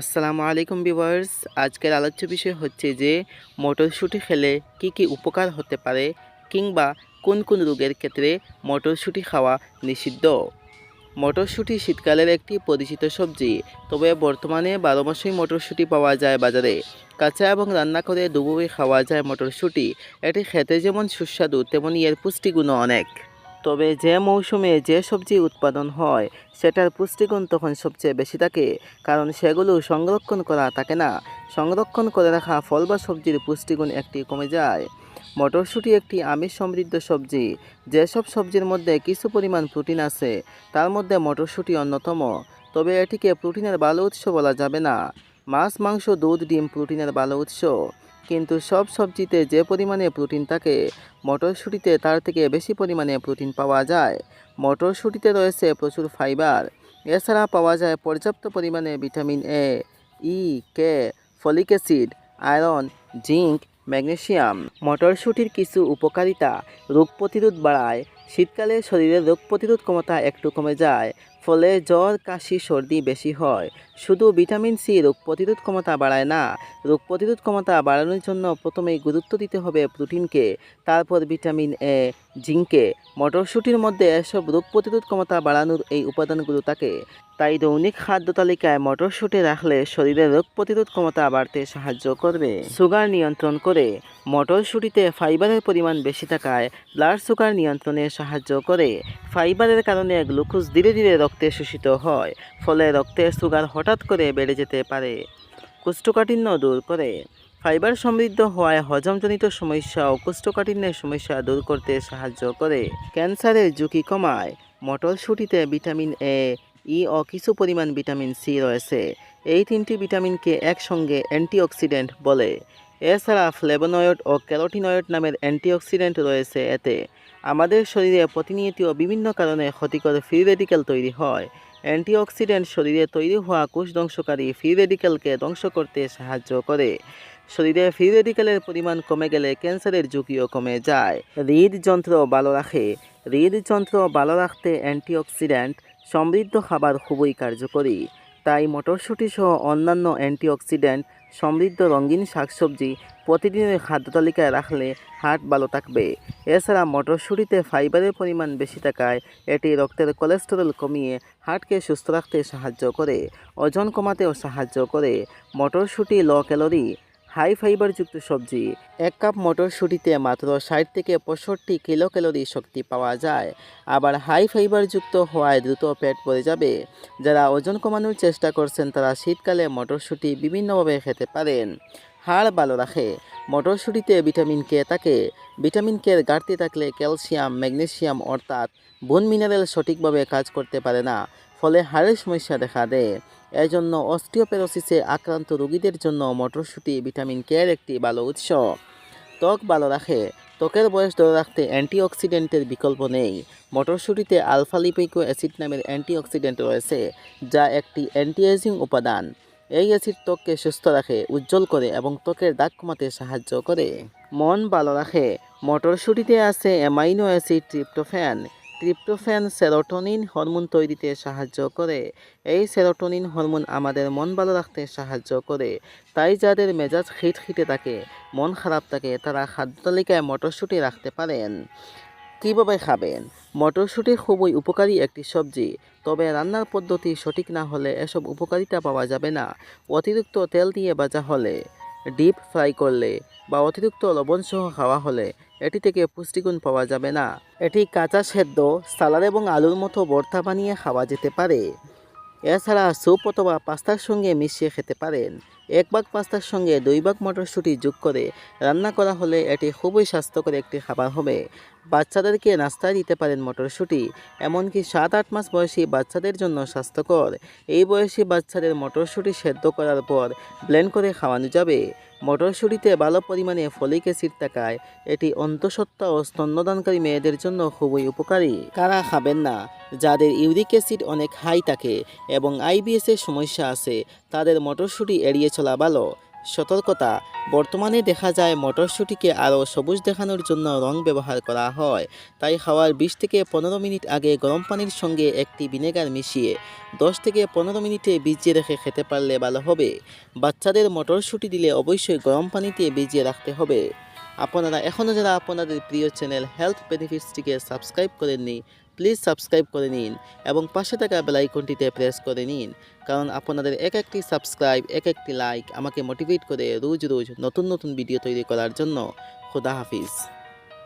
আসসালামু আলাইকুম ভিউয়ার্স। আজকের আলোচ্য বিষয় হচ্ছে যে, মটরশুঁটি খেলে কি কি উপকার হতে পারে কিংবা কোন কোন রোগের ক্ষেত্রে মটরশুঁটি খাওয়া নিষিদ্ধ? মটরশুঁটি শীতকালের একটি পরিচিত সবজি। তবে বর্তমানে বারো মাসেই মটরশুঁটি পাওয়া যায় বাজারে। কাঁচা এবং রান্না করে দুপুরে খাওয়া যায় মটরশুঁটি। এটি খেতে যেমন সুস্বাদু, তেমনি এর পুষ্টিগুণও অনেক। তবে যে মৌসুমে যে সবজি উৎপাদন হয়, সেটার পুষ্টিগুণ তখন সবচেয়ে বেশি থাকে, কারণ সেগুলো সংরক্ষণ করা থাকে না। সংরক্ষণ করে রাখা ফল বা সবজির পুষ্টিগুণ একটি কমে যায়। মটরশুঁটি একটি আমিষ সমৃদ্ধ সবজি। যেসব সবজির মধ্যে কিছু পরিমাণ প্রোটিন আছে, তার মধ্যে মটরশুঁটি অন্যতম। তবে এটিকে প্রোটিনের ভালো উৎস বলা যাবে না। মাছ, মাংস, দুধ, ডিম প্রোটিনের ভালো উৎস। কিন্তু সব সবজিতে যে পরিমাণে প্রোটিন থাকে, মটরশুঁটিতে তার থেকে বেশি পরিমাণে প্রোটিন পাওয়া যায়। মটরশুঁটিতে রয়েছে প্রচুর ফাইবার এছাড়া পাওয়া যায় পর্যাপ্ত পরিমাণে vitamin A E K folic acid iron zinc magnesium মটরশুঁটির কিছু উপকারিতা, রোগ প্রতিরোধ বাড়ায় শীতকালে শরীরের রোগ প্রতিরোধ ক্ষমতা একটু কমে যায়, ফলে জ্বর, কাশি, সর্দি বেশি হয়। শুধু ভিটামিন সি রোগ প্রতিরোধ ক্ষমতা বাড়ায় না, রোগ প্রতিরোধ ক্ষমতা বাড়ানোর জন্য প্রথমেই গুরুত্ব দিতে হবে প্রোটিনকে, তারপর ভিটামিন এ, জিঙ্কে। মটরশুটির মধ্যে এসব রোগ প্রতিরোধ ক্ষমতা বাড়ানোর এই উপাদানগুলো থাকে। তাই দৈনিক খাদ্য তালিকায় মটরশুঁটি রাখলে শরীরের রোগ প্রতিরোধ ক্ষমতা বাড়তে সাহায্য করবে। সুগার নিয়ন্ত্রণ করে মটরশুঁটিতে ফাইবারের পরিমাণ বেশি থাকায় ব্লাড সুগার নিয়ন্ত্রণে সাহায্য করে। ফাইবারের কারণে গ্লুকোজ ধীরে ধীরে রক্তে শোষিত হয়, ফলে রক্তের সুগার হঠাৎ করে বেড়ে যেতে পারে। কোষ্ঠকাঠিন্য দূর করে। ফাইবার সমৃদ্ধ হওয়ায় হজমজনিত সমস্যা ও কোষ্ঠকাঠিন্যের সমস্যা দূর করতে সাহায্য করে। ক্যান্সারের ঝুঁকি কমায়। মটরশুঁটিতে ভিটামিন এ ই ও কিছু পরিমাণ ভিটামিন সি রয়েছে। এই তিনটি ভিটামিনকে একসঙ্গে অ্যান্টিঅক্সিডেন্ট বলে। এছাড়া ফ্লেভোনয়েড ও ক্যারোটিনয়েড নামের অ্যান্টিঅক্সিডেন্ট রয়েছে এতে। আমাদের শরীরে প্রতিনিয়ত বিভিন্ন কারণে ক্ষতিকর ফ্রি রেডিক্যাল তৈরি হয়। অ্যান্টিঅক্সিডেন্ট শরীরে তৈরি হওয়া কোষ ধ্বংসকারী ফ্রি রেডিক্যালকে ধ্বংস করতে সাহায্য করে। শরীরে ফ্রি রেডিক্যালের পরিমাণ কমে গেলে ক্যান্সারের ঝুঁকিও কমে যায়। হৃদযন্ত্র ভালো রাখে। হৃদযন্ত্র ভালো রাখতে অ্যান্টিঅক্সিডেন্ট সমৃদ্ধ খাবার খুবই কার্যকরী। তাই মটরশুঁটি সহ অন্যান্য অ্যান্টিঅক্সিডেন্ট সমৃদ্ধ রঙিন শাকসবজি প্রতিদিনের খাদ্য তালিকায় রাখলে হার্ট ভালো থাকবে। এছাড়া মটরশুঁটিতে ফাইবারের পরিমাণ বেশি থাকায় এটি রক্তের কোলেস্টেরল কমিয়ে হার্টকে সুস্থ রাখতে সাহায্য করে, ওজন কমাতেও সাহায্য করে। মটরশুঁটি লো ক্যালোরি হাই ফাইবারযুক্ত সবজি। এক কাপ মটরশুঁটিতে মাত্র ষাট থেকে পঁয়ষট্টি কিলো ক্যালোরি শক্তি পাওয়া যায়। আবার হাই ফাইবারযুক্ত হওয়ায় দ্রুত পেট পড়ে যাবে। যারা ওজন কমানোর চেষ্টা করছেন, তারা শীতকালে মটরশুঁটি বিভিন্নভাবে খেতে পারেন। হাড় ভালো রাখে। মটরশুঁটিতে ভিটামিন কে থাকে। ভিটামিন কে ঘাটতি থাকলে ক্যালসিয়াম, ম্যাগনেসিয়াম অর্থাৎ বোন মিনারেল সঠিকভাবে কাজ করতে পারে না। ফলে হাড়ের সমস্যা দেখা দেয়। এজন্য অস্টিওপেরোসিসে আক্রান্ত রোগীদের জন্য মটরশুঁটি ভিটামিন কে এর একটি ভালো উৎস। ত্বক ভালো রাখে। ত্বকের বয়স ধরে রাখতে অ্যান্টিঅক্সিডেন্টের বিকল্প নেই। মটরশুঁটিতে আলফা লিপিকো অ্যাসিড নামের অ্যান্টিঅক্সিডেন্ট রয়েছে, যা একটি অ্যান্টিএজিং উপাদান। এই অ্যাসিড ত্বককে সুস্থ রাখে, উজ্জ্বল করে এবং ত্বকের দাগ কমাতে সাহায্য করে। মন ভালো রাখে। মটরশুঁটিতে আছে amino acid, tryptophan. Tryptophan serotonin hormone তৈরিতে সাহায্য করে। এই সেরোটোনিন হরমোন আমাদের মন ভালো রাখতে সাহায্য করে। তাই যাদের মেজাজ খিটখিটে থাকে, মন খারাপ থাকে, তারা খাদ্য তালিকায় মটরশুঁটি রাখতে পারেন। কীভাবে খাবেন? মটরশুঁটি খুবই উপকারী একটি সবজি, তবে রান্নার পদ্ধতি সঠিক না হলে এসব উপকারিতা পাওয়া যাবে না। অতিরিক্ত তেল দিয়ে ভাজা হলে, ডিপ ফ্রাই করলে বা অতিরিক্ত লবণ সহ খাওয়া হলে এটি থেকে পুষ্টিগুণ পাওয়া যাবে না। এটি কাঁচা সেদ্ধ, সালাদ এবং আলুর মতো ভর্তা বানিয়ে খাওয়া যেতে পারে। এছাড়া স্যুপ অথবা পাস্তার সঙ্গে মিশিয়ে খেতে পারেন। এক ভাগ পাস্তার সঙ্গে দুই ভাগ মটরশুঁটি যোগ করে রান্না করা হলে এটি খুবই স্বাস্থ্যকর একটি খাবার হবে। বাচ্চাদেরকে নাস্তায় দিতে পারেন মটরশুঁটি, এমনকি সাত আট মাস বয়সী বাচ্চাদের জন্য স্বাস্থ্যকর। এই বয়সী বাচ্চাদের মটরশুঁটি সেদ্ধ করার পর ব্লেন্ড করে খাওয়ানো যাবে। মটরশুঁটিতে ভালো পরিমাণে ফলিক অ্যাসিড থাকায় এটি অন্তঃসত্ত্বা ও স্তন্যদানকারী মেয়েদের জন্য খুবই উপকারী। কারা খাবেন না? যাদের ইউরিক অ্যাসিড অনেক হাই থাকে এবং আইবিএসের সমস্যা আছে, তাদের মটরশুঁটি এড়িয়ে চলা ভালো। সতর্কতা। বর্তমানে দেখা যায় মটরশুঁটিকে আরও সবুজ দেখানোর জন্য রং ব্যবহার করা হয়। তাই খাওয়ার বিশ থেকে পনেরো মিনিট আগে গরম পানির সঙ্গে একটি ভিনেগার মিশিয়ে দশ থেকে পনেরো মিনিটে ভিজিয়ে রেখে খেতে পারলে ভালো হবে। বাচ্চাদের মটরশুঁটি দিলে অবশ্যই গরম পানিতে ভিজিয়ে রাখতে হবে। আপনারা এখনও যারা আপনাদের প্রিয় চ্যানেল হেলথ বেনিফিটসটিকে সাবস্ক্রাইব করেননি প্লিজ সাবস্ক্রাইব করে নিন এবং পাশে থাকা বেলাইকনটিতে প্রেস করে নিন, কারণ আপনাদের এক একটি সাবস্ক্রাইব এক একটি লাইক আমাকে মোটিভেট করে রোজ রোজ নতুন নতুন ভিডিও তৈরি করার জন্য। খোদা হাফিজ।